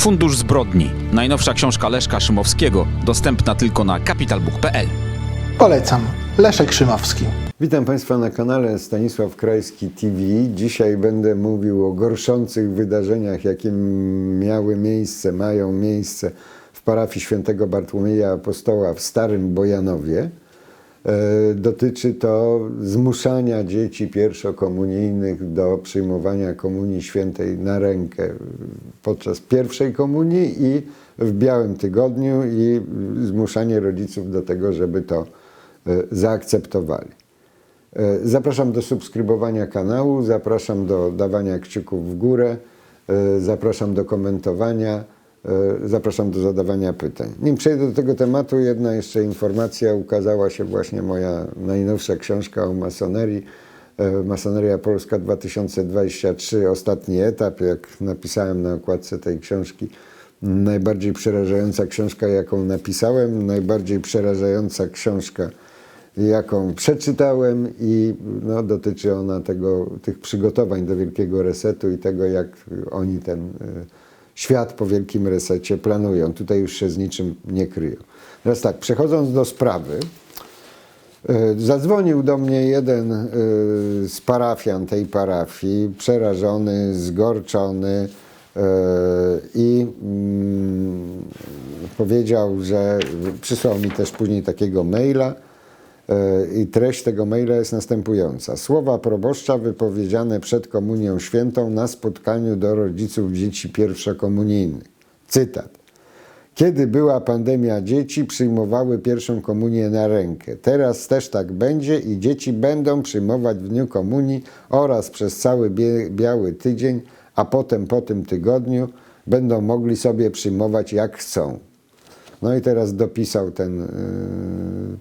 Fundusz Zbrodni. Najnowsza książka Leszka Szymowskiego, dostępna tylko na capitalbook.pl. Polecam. Leszek Szymowski. Witam Państwa na kanale Stanisław Krajski TV. Dzisiaj będę mówił o gorszących wydarzeniach, jakie miały miejsce, mają miejsce w parafii świętego Bartłomieja Apostoła w Starym Bojanowie. E, Dotyczy to zmuszania dzieci pierwszokomunijnych do przyjmowania komunii świętej na rękę podczas pierwszej komunii i w Białym Tygodniu i zmuszanie rodziców do tego, żeby to e, zaakceptowali. E, Zapraszam do subskrybowania kanału, zapraszam do dawania kciuków w górę, zapraszam do komentowania, zapraszam do zadawania pytań. Nim przejdę do tego tematu, jedna jeszcze informacja. Ukazała się właśnie moja najnowsza książka o masonerii. e, Masoneria Polska 2023, ostatni etap, jak napisałem na okładce tej książki. Najbardziej przerażająca książka, jaką napisałem, najbardziej przerażająca książka, jaką przeczytałem i no, dotyczy ona tego, tych przygotowań do Wielkiego Resetu i tego, jak oni ten y, świat po Wielkim Resecie planują. Tutaj już się z niczym nie kryją. Teraz tak, przechodząc do sprawy, y, zadzwonił do mnie jeden y, z parafian tej parafii, przerażony, zgorczony y, i mm, powiedział, że przysłał mi też później takiego maila, i treść tego maila jest następująca. Słowa proboszcza wypowiedziane przed Komunią Świętą na spotkaniu do rodziców dzieci pierwszokomunijnych. Cytat. Kiedy była pandemia, dzieci przyjmowały pierwszą komunię na rękę. Teraz też tak będzie i dzieci będą przyjmować w dniu komunii oraz przez cały biały tydzień, a potem po tym tygodniu będą mogli sobie przyjmować jak chcą. No i teraz dopisał ten y,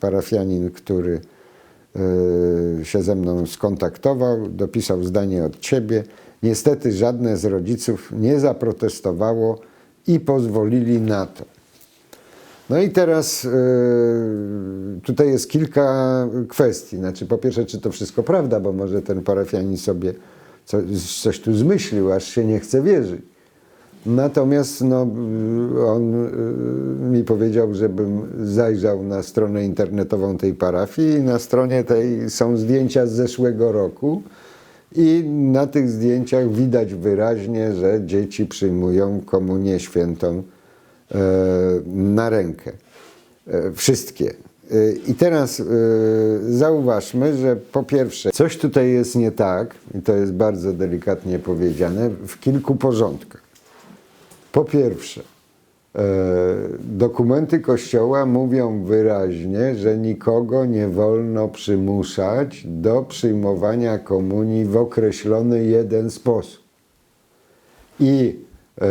parafianin, który y, się ze mną skontaktował, dopisał zdanie od ciebie. Niestety żadne z rodziców nie zaprotestowało i pozwolili na to. No i teraz y, tutaj jest kilka kwestii. Znaczy, po pierwsze, czy to wszystko prawda, bo może ten parafianin sobie co, coś tu zmyślił, aż się nie chce wierzyć. Natomiast no, on y, mi powiedział, żebym zajrzał na stronę internetową tej parafii i na stronie tej są zdjęcia z zeszłego roku i na tych zdjęciach widać wyraźnie, że dzieci przyjmują komunię świętą e, na rękę. E, Wszystkie. E, I teraz zauważmy, że po pierwsze, coś tutaj jest nie tak, i to jest bardzo delikatnie powiedziane, w kilku porządkach. Po pierwsze, e, dokumenty Kościoła mówią wyraźnie, że nikogo nie wolno przymuszać do przyjmowania komunii w określony jeden sposób. I e,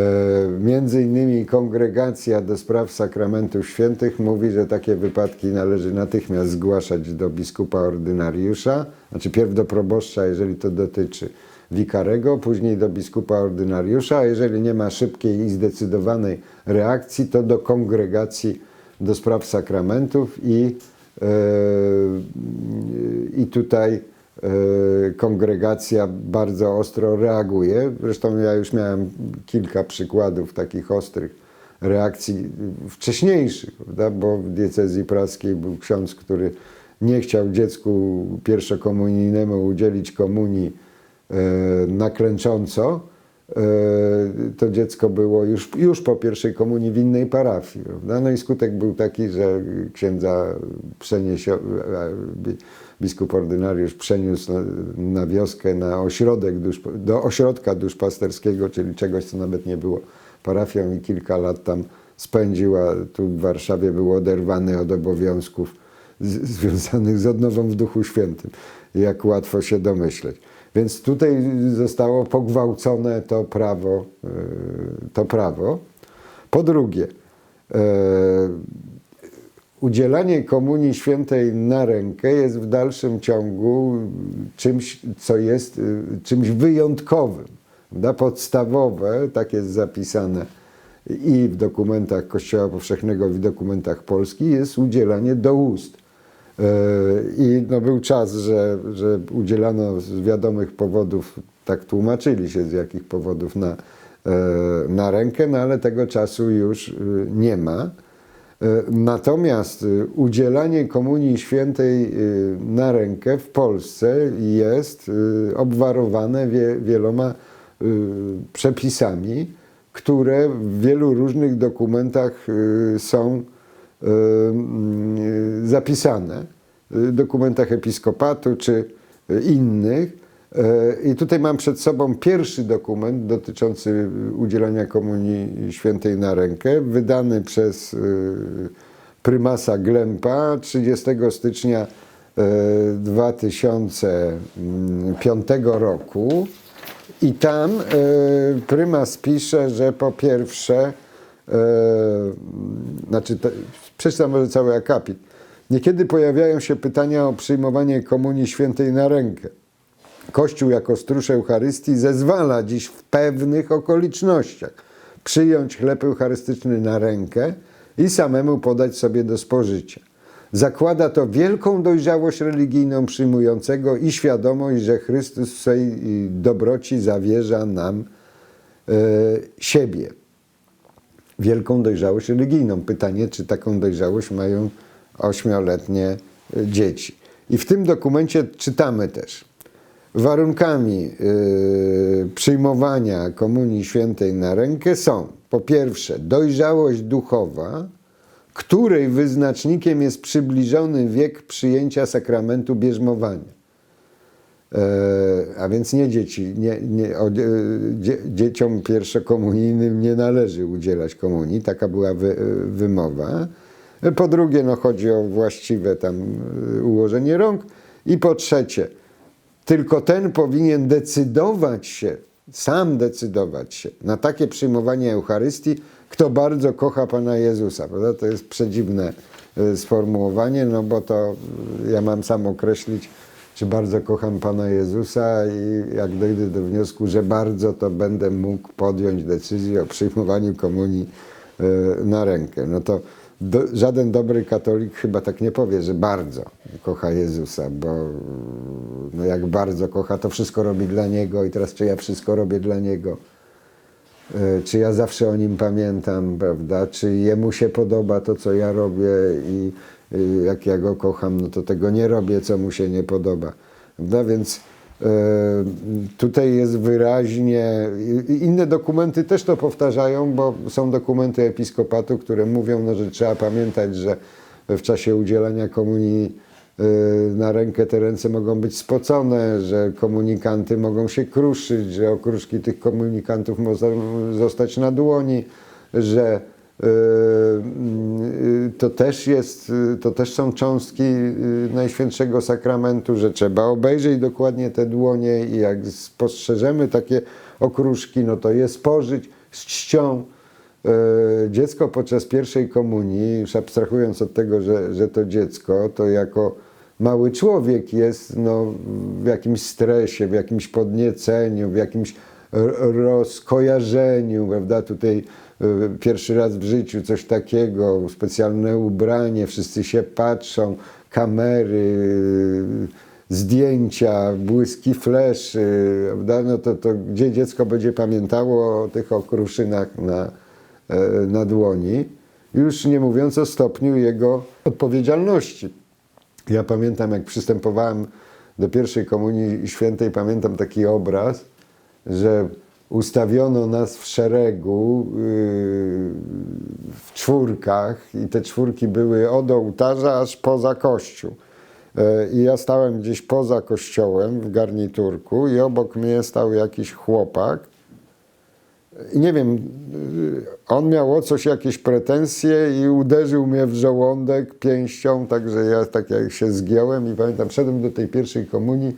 między innymi Kongregacja do Spraw Sakramentów Świętych mówi, że takie wypadki należy natychmiast zgłaszać do biskupa ordynariusza, znaczy pierw do proboszcza, jeżeli to dotyczy wikarego, później do biskupa ordynariusza, a jeżeli nie ma szybkiej i zdecydowanej reakcji, to do kongregacji do spraw sakramentów i, e, i tutaj e, kongregacja bardzo ostro reaguje. Zresztą ja już miałem kilka przykładów takich ostrych reakcji wcześniejszych, prawda? bo w diecezji praskiej był ksiądz, który nie chciał dziecku pierwszokomunijnemu udzielić komunii naklęcząco, e, to dziecko było już, już po pierwszej komunii w innej parafii. Prawda? No i skutek był taki, że księdza przeniesie, bi- biskup ordynariusz przeniósł na, wioskę, na ośrodek, do ośrodka duszpasterskiego, czyli czegoś, co nawet nie było parafią i kilka lat tam spędził, a tu w Warszawie był oderwany od obowiązków z, związanych z odnową w Duchu Świętym, jak łatwo się domyśleć. Więc tutaj zostało pogwałcone to prawo. e, To prawo. Po drugie, e, udzielanie komunii świętej na rękę jest w dalszym ciągu czymś, co jest y, czymś wyjątkowym. Podstawowe, tak jest zapisane i w dokumentach Kościoła Powszechnego, i w dokumentach Polski, jest udzielanie do ust. E, I no był czas, że, że udzielano z wiadomych powodów, tak tłumaczyli się z jakich powodów, na, e, na rękę, no ale tego czasu już y, nie ma. E, Natomiast udzielanie Komunii Świętej na rękę w Polsce jest obwarowane wie, wieloma przepisami, które w wielu różnych dokumentach są zapisane, y, dokumentach episkopatu czy y, innych. Y, I tutaj mam przed sobą pierwszy dokument dotyczący udzielania Komunii Świętej na rękę, wydany przez y, prymasa Glempa 30 stycznia y, 2005 roku. I tam y, prymas pisze, że po pierwsze, y, znaczy, przeczytam może cały akapit. Niekiedy pojawiają się pytania o przyjmowanie Komunii Świętej na rękę. Kościół jako stróż Eucharystii zezwala dziś w pewnych okolicznościach przyjąć chleb eucharystyczny na rękę i samemu podać sobie do spożycia. Zakłada to wielką dojrzałość religijną przyjmującego i świadomość, że Chrystus w swej y, dobroci zawierza nam e, siebie. Wielką dojrzałość religijną. Pytanie, czy taką dojrzałość mają ośmioletnie y, dzieci. I w tym dokumencie czytamy też, warunkami y, przyjmowania Komunii Świętej na rękę są po pierwsze dojrzałość duchowa, której wyznacznikiem jest przybliżony wiek przyjęcia sakramentu bierzmowania. A więc nie dzieci, nie, nie, o, e, dzie, dzieciom pierwszokomunijnym nie należy udzielać komunii, taka była wy, e, wymowa. Po drugie, no, chodzi o właściwe tam e, ułożenie rąk. I po trzecie, tylko ten powinien decydować się, sam decydować się na takie przyjmowanie Eucharystii, kto bardzo kocha Pana Jezusa. Prawda? To jest przedziwne sformułowanie, no bo to ja mam sam określić, czy bardzo kocham Pana Jezusa i jak dojdę do wniosku, że bardzo, to będę mógł podjąć decyzję o przyjmowaniu komunii e, na rękę. No to do, żaden dobry katolik chyba tak nie powie, że bardzo kocha Jezusa, bo no jak bardzo kocha, to wszystko robi dla Niego i teraz czy ja wszystko robię dla Niego? E, Czy ja zawsze o Nim pamiętam, prawda? Czy Jemu się podoba to, co ja robię i jak ja Go kocham, no to tego nie robię, co Mu się nie podoba. Prawda? Więc e, tutaj jest wyraźnie, inne dokumenty też to powtarzają, bo są dokumenty episkopatu, które mówią, no, że trzeba pamiętać, że w czasie udzielania komunii y, na rękę te ręce mogą być spocone, że komunikanty mogą się kruszyć, że okruszki tych komunikantów mogą zostać na dłoni, że y, y, to też jest, y, to też są cząstki y, Najświętszego Sakramentu, że trzeba obejrzeć dokładnie te dłonie i jak spostrzeżemy takie okruszki, no to je spożyć z czcią. Dziecko podczas pierwszej komunii, już abstrahując od tego, że, że to dziecko, to jako mały człowiek jest no, w jakimś stresie, w jakimś podnieceniu, w jakimś rozkojarzeniu, prawda? Tutaj pierwszy raz w życiu coś takiego, specjalne ubranie, wszyscy się patrzą, kamery, zdjęcia, błyski fleszy, prawda? No to, to gdzie dziecko będzie pamiętało o tych okruszynach na, e, na dłoni, już nie mówiąc o stopniu jego odpowiedzialności. Ja pamiętam, jak przystępowałem do pierwszej komunii świętej, pamiętam taki obraz, że ustawiono nas w szeregu yy, w czwórkach i te czwórki były od ołtarza aż poza kościół. E, I ja stałem gdzieś poza kościołem w garniturku i obok mnie stał jakiś chłopak. I nie wiem, y, on miał o coś jakieś pretensje i uderzył mnie w żołądek pięścią, także ja tak jak się zgiąłem i pamiętam, szedłem do tej pierwszej komunii,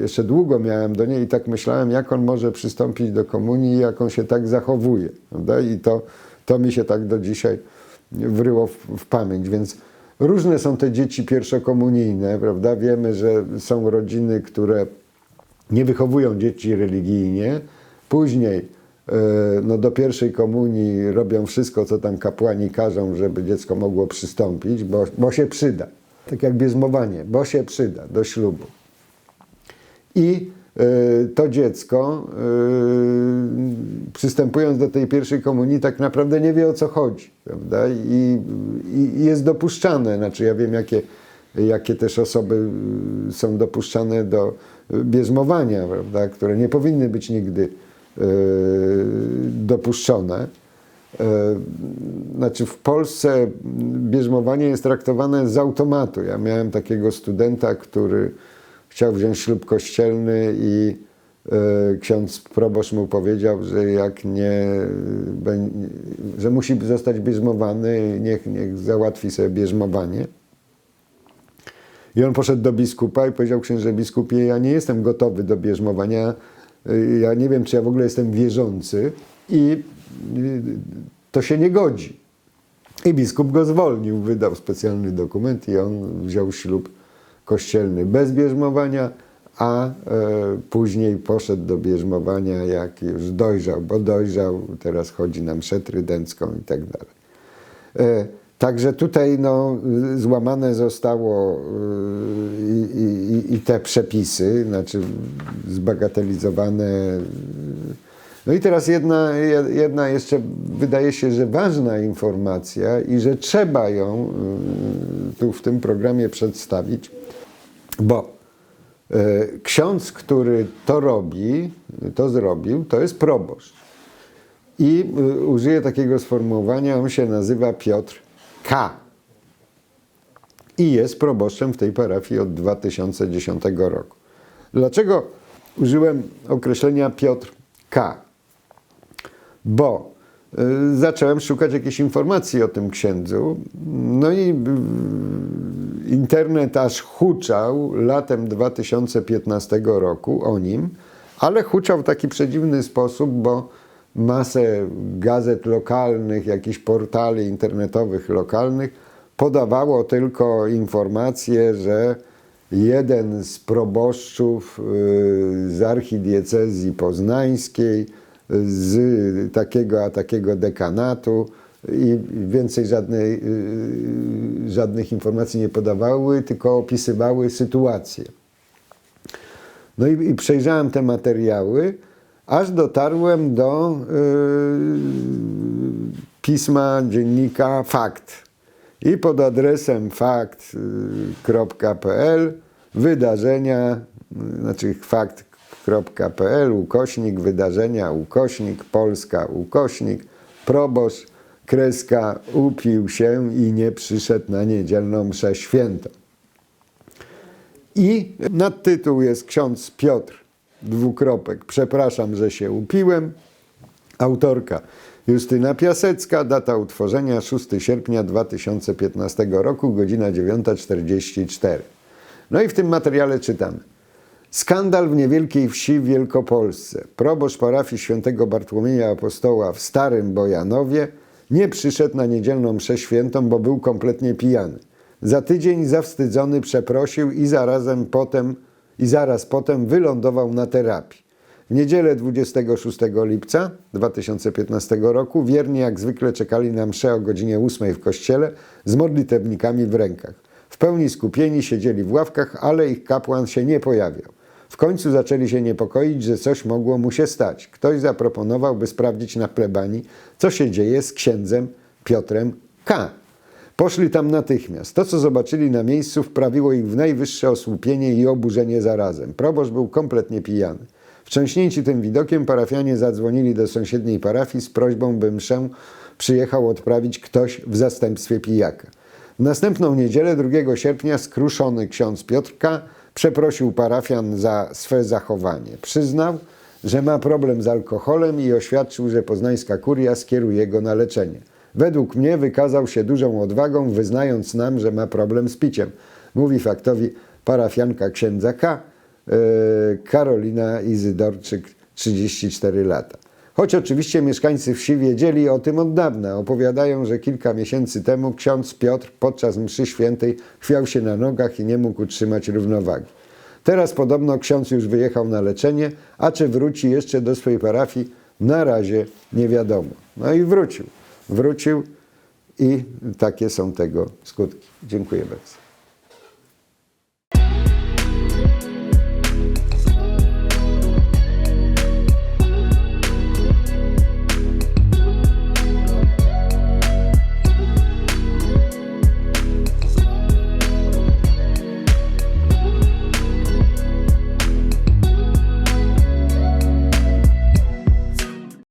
jeszcze długo miałem do niej i tak myślałem, jak on może przystąpić do komunii jak on się tak zachowuje. Prawda? I to, to mi się tak do dzisiaj wryło w, w pamięć, więc różne są te dzieci pierwszokomunijne, prawda? Wiemy, że są rodziny, które nie wychowują dzieci religijnie, później e, no, do pierwszej komunii robią wszystko, co tam kapłani każą, żeby dziecko mogło przystąpić, bo, bo się przyda. Tak jak bierzmowanie, bo się przyda do ślubu. I y, to dziecko, y, przystępując do tej pierwszej komunii, tak naprawdę nie wie o co chodzi, prawda? I, i jest dopuszczane, znaczy ja wiem, jakie, jakie też osoby y, są dopuszczane do bierzmowania, prawda? które nie powinny być nigdy dopuszczone. E, Znaczy w Polsce bierzmowanie jest traktowane z automatu. Ja miałem takiego studenta, który chciał wziąć ślub kościelny i e, ksiądz proboszcz mu powiedział, że jak nie, że musi zostać bierzmowany, niech, niech załatwi sobie bierzmowanie. I on poszedł do biskupa i powiedział księże biskupie, ja nie jestem gotowy do bierzmowania, y, ja nie wiem, czy ja w ogóle jestem wierzący i y, to się nie godzi. I biskup go zwolnił, wydał specjalny dokument i on wziął ślub kościelny bez bierzmowania, a e, później poszedł do bierzmowania, jak już dojrzał, bo dojrzał, teraz chodzi na mszę trydencką i tak dalej. E, Także tutaj no, złamane zostało y, i, te przepisy, znaczy zbagatelizowane. No i teraz jedna, je- jedna jeszcze wydaje się, że ważna informacja i że trzeba ją y, tu w tym programie przedstawić, bo e, ksiądz, który to robi, to zrobił, to jest proboszcz. I y, użyję takiego sformułowania, on się nazywa Piotr K. I jest proboszczem w tej parafii od 2010 roku. Dlaczego użyłem określenia Piotr K? Bo zacząłem szukać jakiejś informacji o tym księdzu. No i y, internet aż huczał latem 2015 roku o nim, ale huczał w taki przedziwny sposób, bo masę gazet lokalnych, jakichś portali internetowych lokalnych podawało tylko informację, że jeden z proboszczów y, z archidiecezji poznańskiej, z takiego a takiego dekanatu i więcej żadnej, y, żadnych informacji nie podawały, tylko opisywały sytuację. No i, i przejrzałem te materiały, aż dotarłem do y, pisma dziennika Fakt. I pod adresem fakt.pl wydarzenia, y, znaczy fakt.pl, ukośnik, wydarzenia, ukośnik, Polska, ukośnik, proboszcz, kreska, upił się i nie przyszedł na niedzielną mszę świętą. I nadtytuł jest ksiądz Piotr, dwukropek, przepraszam, że się upiłem. Autorka Justyna Piasecka, data utworzenia 6 sierpnia 2015 roku, godzina 9.44. No i w tym materiale czytamy. Skandal w niewielkiej wsi w Wielkopolsce. Proboszcz parafii świętego Bartłomieja Apostoła w Starym Bojanowie nie przyszedł na niedzielną mszę świętą, bo był kompletnie pijany. Za tydzień zawstydzony przeprosił i zarazem potem, i zaraz potem wylądował na terapii. W niedzielę 26 lipca 2015 roku wierni jak zwykle czekali na mszę o godzinie 8 w kościele z modlitewnikami w rękach. W pełni skupieni siedzieli w ławkach, ale ich kapłan się nie pojawiał. W końcu zaczęli się niepokoić, że coś mogło mu się stać. Ktoś zaproponował, by sprawdzić na plebanii, co się dzieje z księdzem Piotrem K. Poszli tam natychmiast. To, co zobaczyli na miejscu, wprawiło ich w najwyższe osłupienie i oburzenie zarazem. Proboszcz był kompletnie pijany. Wstrząśnięci tym widokiem, parafianie zadzwonili do sąsiedniej parafii z prośbą, by mszę przyjechał odprawić ktoś w zastępstwie pijaka. W następną niedzielę, 2 sierpnia, skruszony ksiądz Piotrka przeprosił parafian za swe zachowanie. Przyznał, że ma problem z alkoholem i oświadczył, że poznańska kuria skieruje go na leczenie. Według mnie wykazał się dużą odwagą, wyznając nam, że ma problem z piciem. Mówi faktowi parafianka księdza K. e, Karolina Izydorczyk, 34 lata. Choć oczywiście mieszkańcy wsi wiedzieli o tym od dawna. Opowiadają, że kilka miesięcy temu ksiądz Piotr podczas mszy świętej chwiał się na nogach i nie mógł utrzymać równowagi. Teraz podobno ksiądz już wyjechał na leczenie, a czy wróci jeszcze do swojej parafii, na razie nie wiadomo. No i wrócił. Wrócił i takie są tego skutki. Dziękuję bardzo.